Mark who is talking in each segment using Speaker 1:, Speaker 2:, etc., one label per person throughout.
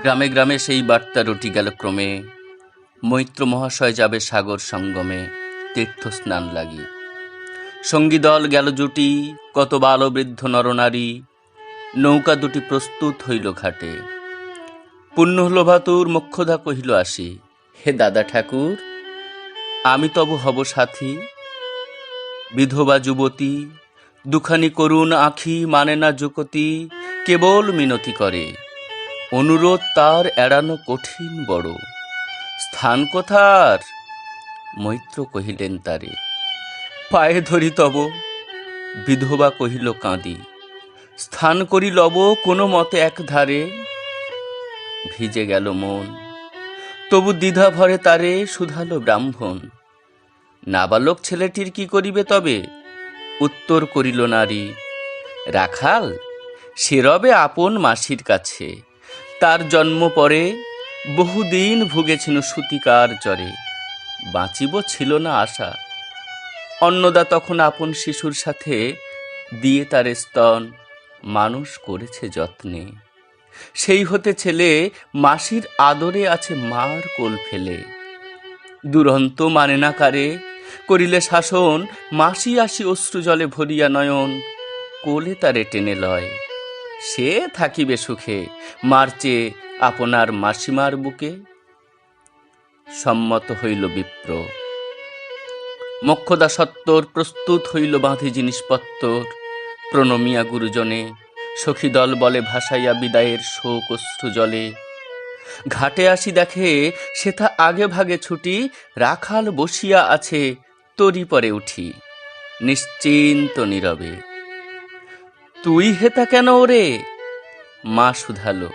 Speaker 1: গ্রামে গ্রামে সেই বার্তা রটি গেল ক্রমে। মৈত্র মহাশয় যাবে সাগর সঙ্গমে, তীর্থ স্নান লাগি। সঙ্গী দল গেল জুটি, কত বাল বৃদ্ধ নরনারী, নৌকা দুটি প্রস্তুত হইল ঘাটে। পুণ্য হল ভাতুর, মোক্ষদা কহিল আসি, হে দাদা ঠাকুর, আমি তব হব সাথী, বিধবা যুবতী, দুখানি করুণ আখি মানে না যুকতি, কেবল মিনতি করে। অনুরোধ তার এড়ানো কঠিন বড়। স্থান কোথার? মৈত্র কহিলেন তারে। পায়ে ধরি তব। বিধবা কহিল কাঁদি। স্থান করি লব কোনো মতে এক ধারে ভিজে গেল মন। তবু দ্বিধা ভরে তারে শুধালো ব্রাহ্মণ। নাবালক ছেলেটির কি করিবে তবে? উত্তর করিল নারী, রাখাল, সে রবে আপন মাসির কাছে। তার জন্ম পরে বহুদিন ভুগেছিল সুতিকার জ্বরে। বাঁচিব ছিল না আশা। অন্নদা তখন আপন শিশুর সাথে দিয়ে তার স্তন মানুষ করেছে যত্নে। সেই হতে ছেলে মাসির আদরে আছে মার কোল ফেলে। দুরন্ত মানে না কারে, করিলে শাসন, মাসি আসি অশ্রু জলে ভরিয়া নয়ন, কোলে তারে টেনে লয়। সে থাকিবে সুখে। মার্চে আপনার মাসিমার বুকে সম্মত হইল বিপ্র। মক্ষদা সত্তর, প্রস্তুত হইল বাঁধি জিনিসপত্তর। প্রণমিয়া গুরুজনে সখীদল বলে ভাসাইয়া বিদায়ের শোক অশ্রু জলে। ঘাটে আসি দেখে সেথা আগে ভাগে ছুটি, রাখাল বসিয়া আছে, তরি পরে উঠি। নিশ্চিন্ত নীরবে। তুই হেতা কেন ওরে? মা শুধালো।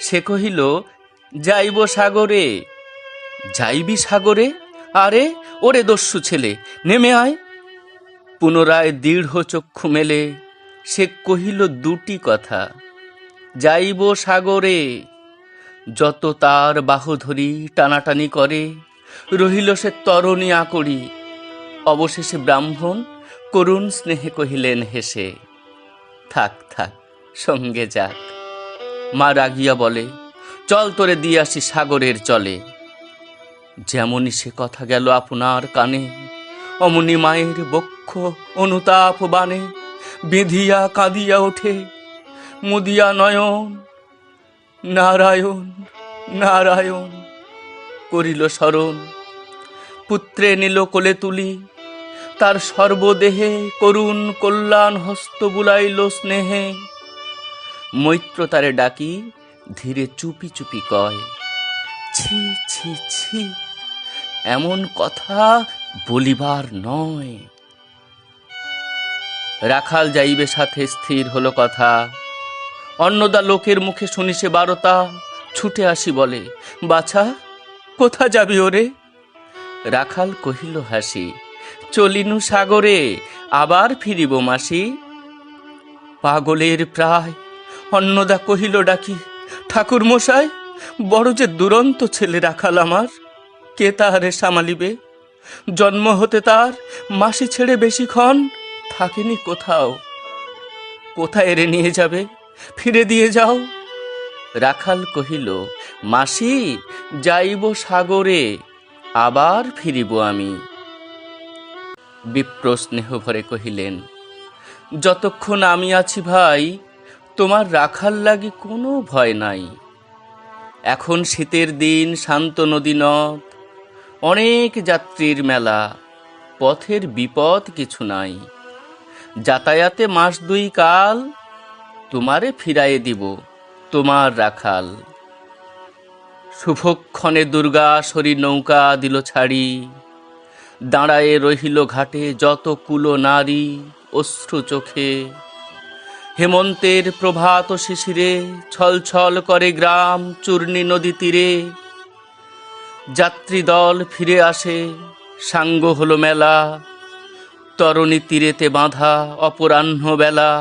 Speaker 1: সে কহিল, যাইব সাগরে। যাইবি সাগরে? আরে, ওরে দস্যু ছেলে, নেমে আয়। পুনরায় দৃঢ় চক্ষু মেলে। সে কহিল দুটি কথা, যাইব সাগরে। যত তার বাহু ধরি টানাটানি করে, রহিল সে তরণী আকড়ি। অবশেষে ব্রাহ্মণ করুণ স্নেহে কহিলেন হেসে থাক থাক, সঙ্গে যাক। মা রাগিয়া বলে, চল তোরে দিয়ে আসি সাগরের চলে। যেমনই সে কথা গেল আপনার কানে, অমনি মায়ের বক্ষ অনুতাপ বানে বিধিয়া কাঁদিয়া ওঠে, মুদিয়া নয়ন, নারায়ণ নারায়ণ করিল স্মরণ পুত্রে নিল কোলে তুলি তার সর্বদেহে করুণ কল্যাণ হস্ত বুলাইল স্নেহে। মৈত্র তারে ডাকি, ধীরে চুপি চুপি কয়, ছি ছি ছি, এমন কথা বলিবার নয়। রাখাল যাইবে সাথে, স্থির হলো কথা। অন্নদা লোকের মুখে শুনি সে বারতা, ছুটে আসি বলে, বাছা, কোথা যাবি ওরে? রাখাল কহিল হাসি চলিনু সাগরে, আবার ফিরিব মাসি। পাগলের প্রায়, অন্নদা কহিল, ডাকি, ঠাকুর মশাই, বড় যে দুরন্ত ছেলে রাখাল আমার, কে তাহারে সামালিবে জন্ম হতে তার মাসি ছেড়ে বেশিক্ষণ থাকেনি কোথাও। কোথায় এরে নিয়ে যাবে? ফিরে দিয়ে যাও। রাখাল কহিল, মাসি, যাইব সাগরে, আবার ফিরিব আমি। বিপ্র স্নেহ ভরে কহিলেন, যতক্ষণ আমি আছি ভাই, তোমার রাখাল লাগি কোনো ভয় নাই। এখন শীতের দিন, শান্ত নদী নদ, অনেক যাত্রীর মেলা, পথের বিপদ কিছু নাই। যাতায়াতে মাস দুই কাল, তোমারে ফিরাইয়ে দিব তোমার রাখাল। শুভক্ষণে দুর্গা শরীর নৌকা দিল ছাড়ি দাঁড়ায়ে রহিল ঘাটে যত কুলো নারী অশ্রু চোখে। হেমন্তের প্রভাত শিশিরে ছল ছল করে গ্রাম চূর্ণী নদী তীরে। যাত্রী দল ফিরে আসে, সাঙ্গ হলো মেলা। তরণী তীরেতে বাঁধা অপরাহ্ন বেলা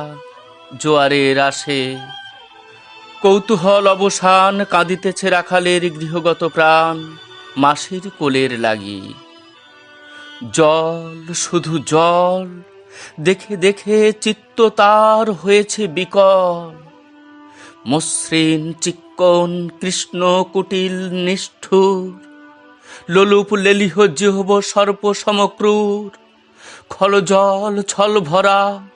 Speaker 1: জোয়ারের আসে কৌতূহল অবসান কাঁদিতেছে রাখালের গৃহগত প্রাণ, মাসির কোলের লাগি। জল, শুধু জল। দেখে দেখে চিত্ত তার হয়েছে বিকল। মসৃণ চিক্কন, কৃষ্ণ কুটিল, নিষ্ঠুর। লোলুপ লেলিহ জিহব সর্প সমক্রূর। খল জল, ছল ভরা।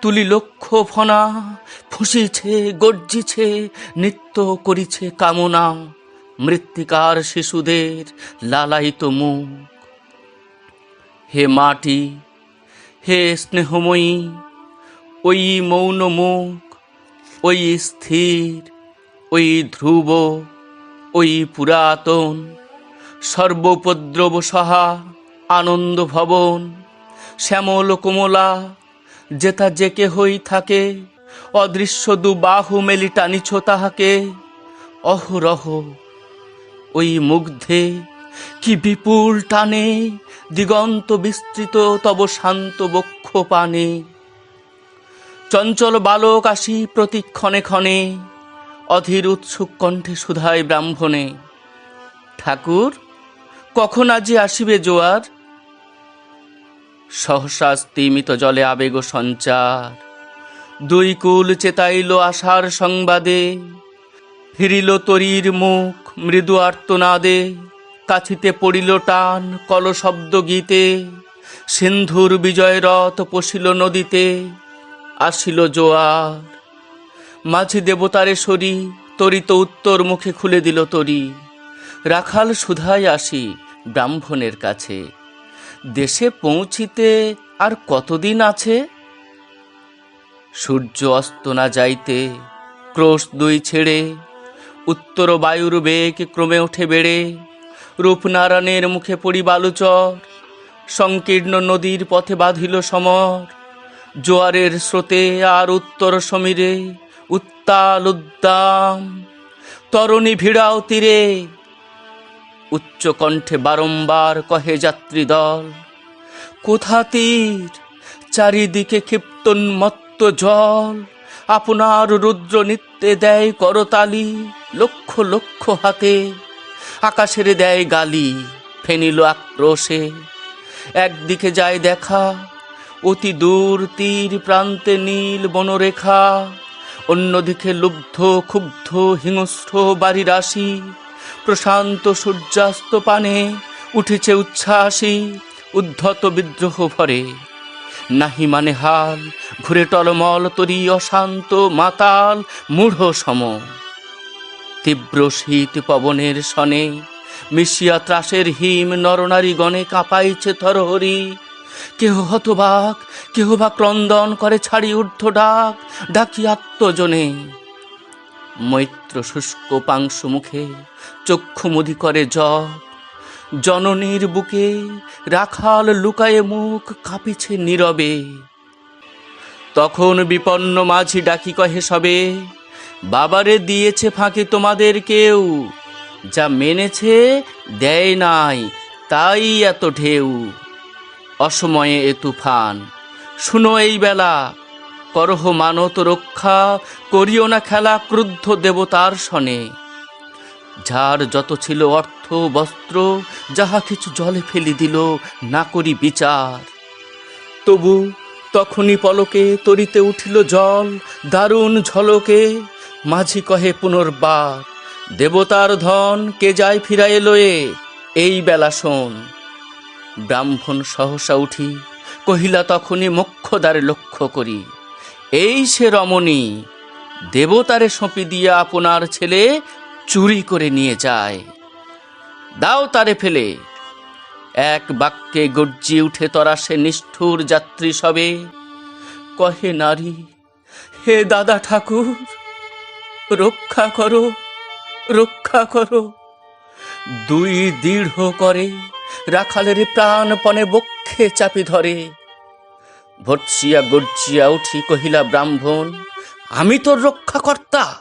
Speaker 1: তুলি লক্ষ্য ফনা। ফুসিছে, গর্জিছে, নৃত্য করিছে কামনা। মৃত্তিকার শিশুদের লালায়িত মুখ হে মাটি, হে স্নেহময়ী, ওই মৌন মুখ, ওই স্থির, ওই ধ্রুব, ওই পুরাতন, সর্বোপদ্রব সহা, আনন্দ ভবন, শ্যামল কোমলা যেতা যে কেহই থাকে, অদৃশ্য দু বাহু মেলি টানিছ তাহাকে, অহরহ, ওই মুগ্ধে কি বিপুল টানে, দিগন্ত বিস্তৃত, তব শান্ত বক্ষ পানে। চঞ্চল বালক আসি প্রতিক্ষণে ক্ষণে, অধীর উৎসুক কণ্ঠে সুধায় ব্রাহ্মণে। ঠাকুর, কখন আজি আসিবে জোয়ার? সহসা স্তিমিত জলে আবেগ সঞ্চার। দুই কুল চেতাইল আশার সংবাদে, ফিরিল তরীর মুখ মৃদু আর্তনাদে। কাছিতে পড়িল টান কল শব্দ গীতে। সিন্ধুর বিজয় রথ পশিল নদীতে, আসিল জোয়ার। মাঝি দেবতারে সরি, তরিত উত্তর মুখে খুলে দিল তরি। রাখাল সুধায় আসি ব্রাহ্মণের কাছে। দেশে পৌঁছিতে আর কতদিন আছে? সূর্য অস্ত না যাইতে, ক্রোশ দুই ছেড়ে, উত্তর বায়ুর বেগ ক্রমে ওঠে বেড়ে। রূপনারায়ণের মুখে পড়ি বালুচর। সংকীর্ণ নদীর পথে বাঁধিল সমর। জোয়ারের স্রোতে আর উত্তর সমীরে উত্তাল উদ্দাম। তরণী ভিড়াও তীরে। উচ্চ কণ্ঠে বারংবার কহে যাত্রী দল, কোথা তীর? চারিদিকে ক্ষিপ্তন্মত্ত জল। আপনার রুদ্র নিত্যে দেয় করতালি লক্ষ লক্ষ হাতে। আকাশের দেয় গালি, ফেনিল আক্রোশে। একদিকে যায় দেখা, অতি দূর তীর প্রান্তে নীল বনরেখা। অন্যদিকে লুব্ধ, ক্ষুব্ধ, হিংস্র বাড়ি রাশি প্রশান্ত সূর্যাস্ত পানে উঠেছে উচ্ছ্বাসী, উদ্ধত বিদ্রোহ ভরে। নাহি মানে হাল, ঘুরে টলমল তরি অশান্ত মাতাল, মূঢ় সম। তীব্র শীত পবনের সনে মিশিয়া ত্রাসের হিম নরনারী গণে কাঁপাইছে থরহরি। কেহ হতবাক, কেহ বা ক্রন্দন করে ছাড়ি ঊর্ধ্ব ডাক, ডাকি আত্মজনে। মৈত্র শুষ্ক পাংশু মুখে চক্ষু মুদি করে জপ। জননীর বুকে রাখাল লুকায়ে মুখ কাঁপিছে নীরবে। তখন বিপন্ন মাঝি ডাকি কহে সবে বাবারে দিয়েছে ফাঁকি তোমাদের কেউ। যা মেনেছে, দেয় নাই, তাই এত ঢেউ। অসময়ে এ তুফান, শুনো এই বেলা, করহ মানত রক্ষা, করিও না খেলা ক্রুদ্ধ দেবতার সনে। যার যত ছিল অর্থ, বস্ত্র, যাহা কিছু জলে ফেলি দিল, না করি বিচার। তবু তখনই পলকে তরিতে উঠিল জল, দারুণ ঝলকে মাঝি কহে পুনর্বার দেবতার ধন কে যায় ফিরায় লয়ে, এই বেলা শোন। ব্রাহ্মণ সহসা উঠি, কহিলা তখনই মোক্ষদ্বারে লক্ষ্য করি। এই সে রমণী, দেবতারে সঁপি দিয়া আপনার ছেলে চুরি করে নিয়ে যায়। দাও তারে ফেলে। এক বাক্যে গর্জি উঠে তরা সে নিষ্ঠুর যাত্রী সবে। কহে নারী, হে দাদা ঠাকুর রক্ষা করো রক্ষা করো। দুই দৃঢ় করে রাখালের প্রাণপণে বক্ষে চাপি ধরে। ভর্সিয়া গর্জিয়া উঠি কহিলা ব্রাহ্মণ, আমি তোর রক্ষাকর্তা।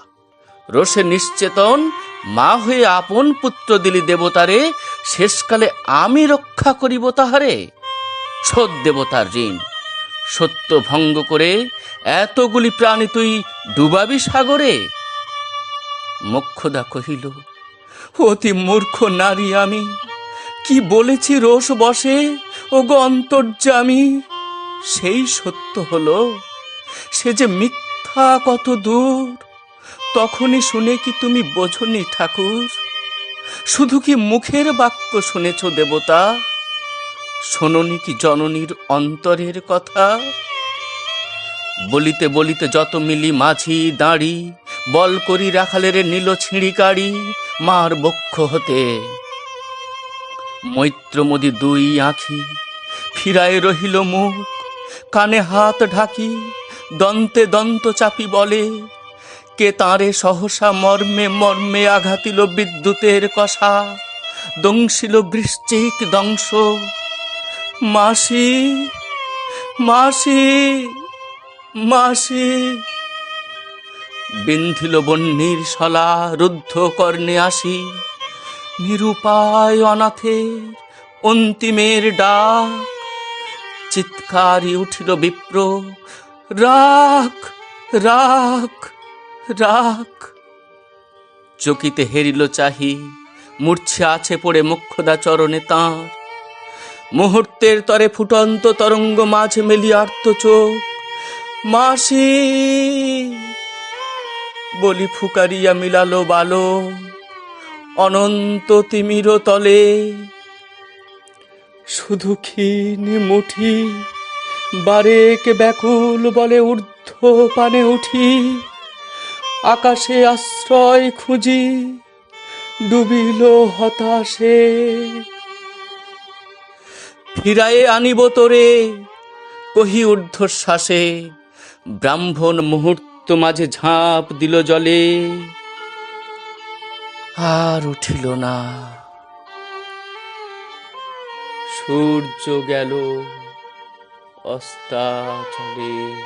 Speaker 1: রোষে নিশ্চেতন, মা হয়ে আপন পুত্র দিলি দেবতারে, শেষকালে আমি রক্ষা করিব তাহারে। সৎ দেবতার ঋণ। সত্য ভঙ্গ করে এতগুলি প্রাণী তুই ডুবাবি সাগরে। মোক্ষদা কহিল, অতি মূর্খ নারী আমি, কি বলেছি রোষ বসে ও গো সেই সত্য হলো, সে যে মিথ্যা কত দূর, তখনই শুনে কি তুমি বোঝনি ঠাকুর? শুধু কি মুখের বাক্য শুনেছ দেবতা? শোননি কি জননীর অন্তরের কথা? বলিতে বলিতে যত মিলি মাঝি দাঁড়ি বল করি রাখালের নীল ছিঁড়িকাড়ি মার বক্ষ হতে। মৈত্রমদি দুই আঁখি, ফিরায় রহিল মুখ, কানে হাত ঢাকি, দন্তে দন্ত চাপি বলে, কে তাঁরে সহসা মর্মে মর্মে আঘাতিল বিদ্যুতের কষা, দংশিল বৃশ্চিক দংশ। মাসি মাসি মাসি বিন্ধিল বন্যির শলা রুদ্ধ কর্ণে আসি। নিরুপায় অনাথের অন্তিমের ডাক। চিৎকারি উঠিল বিপ্র, রাখ রাখ রাখ। চকিতে হেরিল চাহি, মূর্ছে আছে পড়ে মুখ্যদা চরণে তাঁর। মুহূর্তের তরে ফুটন্ত তরঙ্গ মাঝে মেলি আর্ত চোখ। মাসি বলি ফুকারিয়া মিলালো বালো, অনন্ত তিমির তলে। শুধু ক্ষীণ মুঠি, বারেক ব্যাকুল বলে ঊর্ধ্ব পানে উঠি। আকাশে আশ্রয় খুঁজি, ডুবিল হতাশে। ফিরায়ে আনিব তোরে, কহি ঊর্ধ্বশ্বাসে, ব্রাহ্মণ মুহূর্ত মাঝে ঝাঁপ দিল জলে। আর উঠিল না। সূর্য গেল অস্তাচলে।